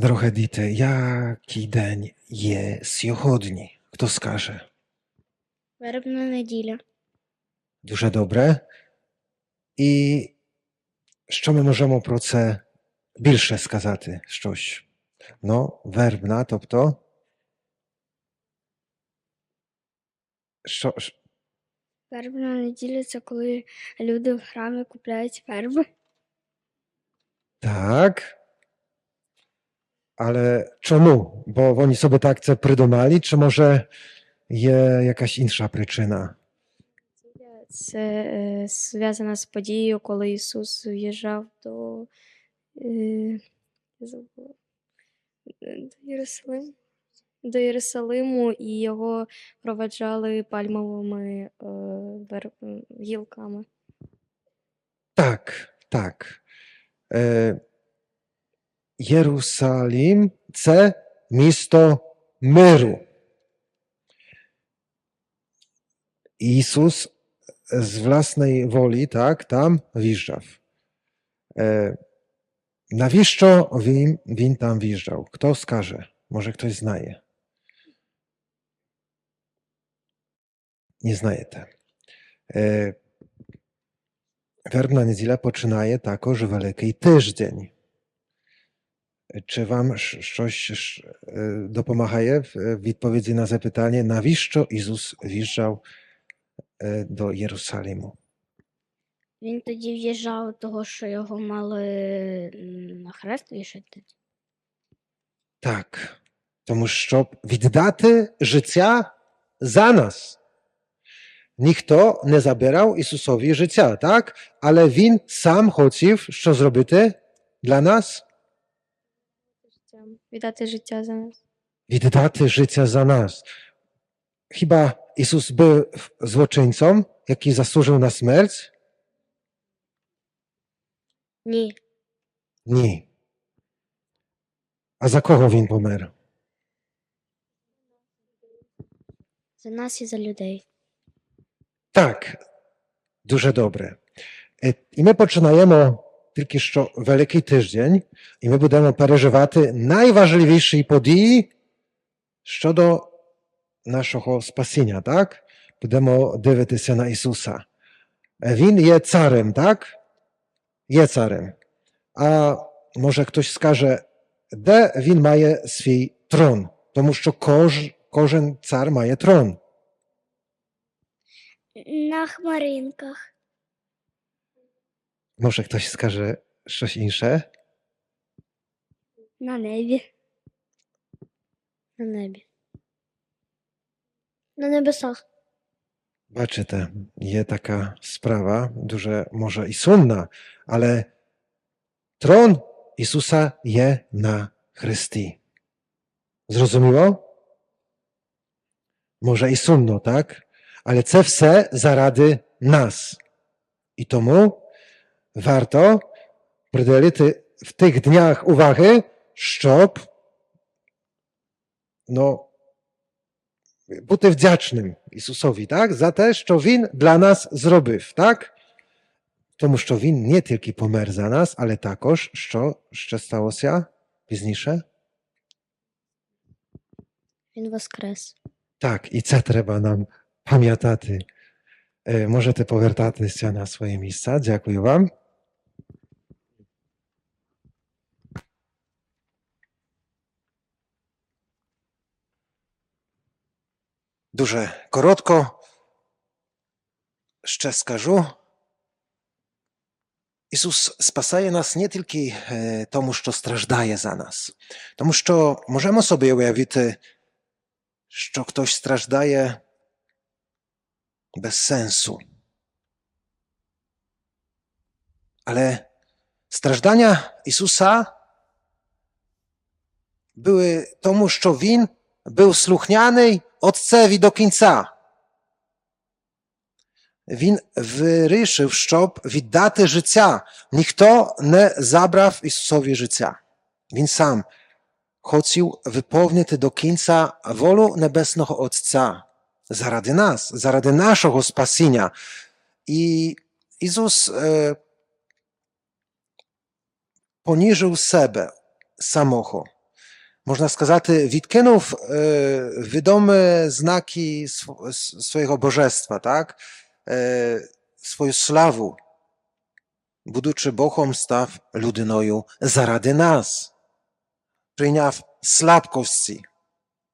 Дорогі діти, який день є сьогодні? Хто скаже? Вербна неділя. Дуже добре. І що ми можемо про це більше сказати щось? Ну, вербна, тобто. Що? Вербна неділя це коли люди в храмі купляють верби. Так ale czemu? Bo oni sobie tak це придумали, czy może jest jakaś inna przyczyna? Це е, зв'язано з подією, коли Ісус в'їжджав до е, Єрусалиму, до Єрусалиму і його проведжали пальмовими е, гілками. Так, так. Jerusalem, c, miasto миру. Jezus z własnej woli, tak, tam wjeżdżał. E, na wiszczo wim tam wjeżdżał. Kto skaże? Może ktoś znaje. Nie znaje te. Werb e, na niedzielę poczynaje tako, że wielki tydzień. Czy wam coś dopomachaje w odpowiedzi na zapytanie, na wiszczo Jezus wjeżdżał do Jerozolimu? Він тоді в'їжджав, того, що його мали на хрест вішати. Так, тому щоб віддати життя за нас. Ніхто не забирав Ісусові життя, так? Але Він сам хотів, що зробити для нас daty życia za nas. Widaty życia za nas. Chyba Jezus był złoczyńcą, jaki zasłużył na śmierć? Nie. Nie. A za kogo win pomera? Za nas i za ludzi. Tak. Duże dobre. E, I my poczynajemy Тільки що Великий тиждень, і ми будемо переживати найважливіші події щодо нашого спасіння, так? Будемо дивитися на Ісуса. Він є царем, так? Є царем. А може хтось скаже, де він має свій трон? Тому що кож, кожен цар має трон. На хмаринках. Może ktoś skaże coś insze? Na niebie. Na niebie. Na niebiosach. Baczy te, je taka sprawa, duże może i słynna, ale tron Jezusa je na Chrystii. Zrozumiło? Może i słynno, tak? Ale cewse zarady nas. I to mu warto, brdelity w tych dniach uwagi, szczop, no, buty w wdzięcznym Jezusowi, tak? Za te, co dla nas zrobił, tak? To co win nie tylko pomerza nas, ale takoż, co, co stało się, biznisze? Win Tak, i co trzeba nam pamiętać? E, Możecie powertać się na swoje miejsca. Dziękuję wam. duże korotko. Jeszcze skażu. Jezus spasaje nas nie tylko e, tomu, co strażdaje za nas. Tomu, co możemy sobie ujawić, że ktoś strażdaje bez sensu. Ale strażdania Jezusa były tomu, co win był sluchniany od do końca. Win wyryszył szczop widate daty życia. Nikt ne zabrał Jezusowi życia. Win sam chodził wypełniony do końca wolu niebesnego Ojca. Zaradzie nas, zaradzie naszego spasienia. I Jezus e, poniżył sebe samochodem można сказати, Witkenów e, wydomy znaki swojego bożestwa, tak? E, swoją sławu, buduczy Bochom staw ludynoju zarady nas, przyjmiał słabkości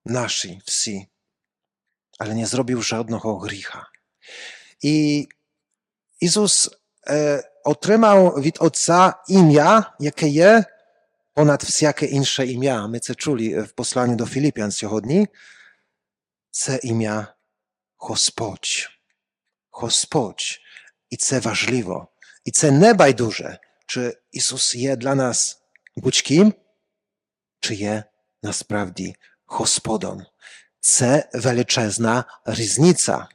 naszej wsi, ale nie zrobił żadnego grzechu. I Jezus e, otrzymał od Ojca imię, jakie je ponad wszelkie inne imia, my ceczuli w posłaniu do Filipian dzisiaj, to imia Gospodź. Gospodź. I to ważliwo I nebaj duże, czy Jezus je dla nas kim, czy je na sprawdzie Gospodą. To wielczesna różnica.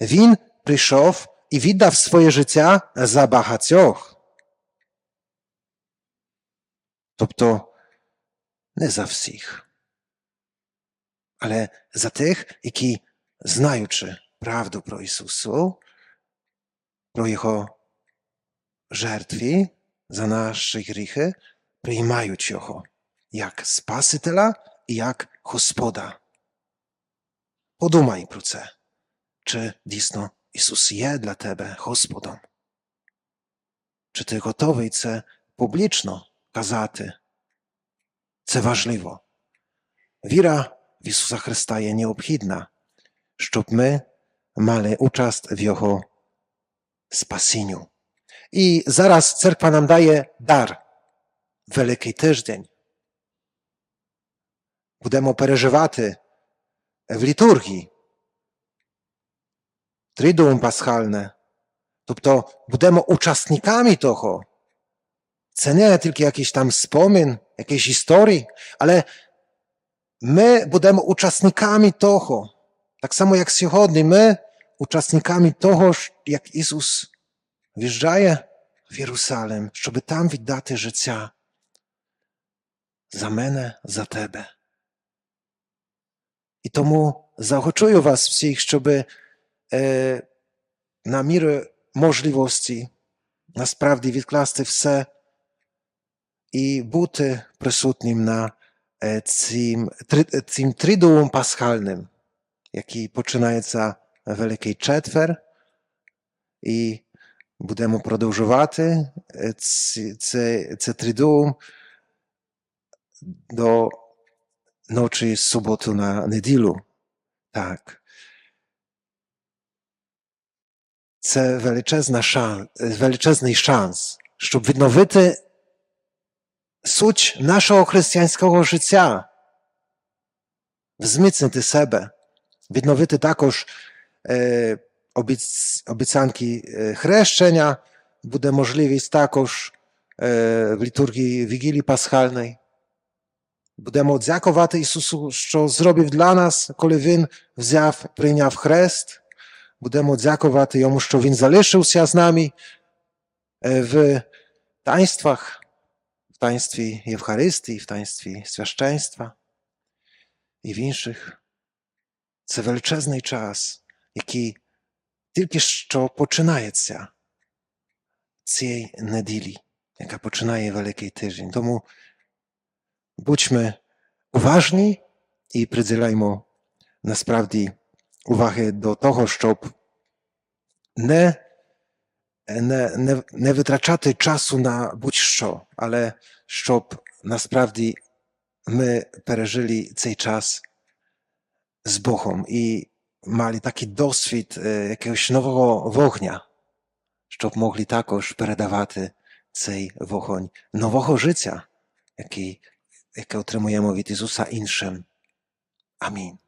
Win przyszedł i w swoje życie za Тобто не за всіх, але за тих, які, знаючи правду про Ісусу, про Його żertwi za naszych grzechy, przyjmują Jego jak Spasitela i jak Gospoda. Podumaj pro це, czy dійсно Jezus jest dla Tebe Gospodą? Czy Ty gotowy це publiczno казати. Це важливо. Віра в Ісуса Христа є необхідна, щоб ми мали uczast w Його spasieniu. I zaraz cerkwa nam daje dar. Wielki tydzień. Будемо переживати в літургії. Тридум пасхальне. Тобто будемо учасниками того, cenię tylko jakiś tam wspomnień, jakiejś historii, ale my będziemy uczestnikami toho. Tak samo jak сьогодні my uczestnikami toho, jak Jezus wjeżdżaje w Jeruzalem, żeby tam віддати życia za mnie, za Tebe. I tomu zaochoczuję Was wszystkich, żeby e, na miarę możliwości naprawdę відкласти все i buty przysutnim na tym, e, triduum e, paschalnym, jaki poczynaje za wielkiej czetwer i budemu produżowaty e, ce triduum do nocy sobotu na niedzielu. Tak. Це величезна шанс, величезний шанс, suć naszego chrześcijańskiego życia. Wzmocnij ty sebe. Widnowity takoż e, obiec, obiecanki e, chreszczenia będzie możliwość takoż e, w liturgii Wigilii Paschalnej. Będziemy oddziakować Jezusu, co zrobił dla nas, kiedy Win wziął, w chrest. Będziemy oddziakować Jemu, co Win zaleszył się z nami e, w taństwach w taństwie Eucharystii, w taństwie Świeszczeństwa i w innych. To wielczesny czas, jaki tylko jeszcze poczynaje się tej niedzieli, jaka w Wielki Tydzień. Tomu bądźmy uważni i przydzielajmy na sprawdzi uwagę do tego, żeby nie не, не, не витрачати часу на будь-що, але щоб насправді ми пережили цей час з Богом і мали такий досвід якогось нового вогня, щоб могли також передавати цей вогонь нового życia, який, яке отримуємо від Ісуса іншим. Амінь.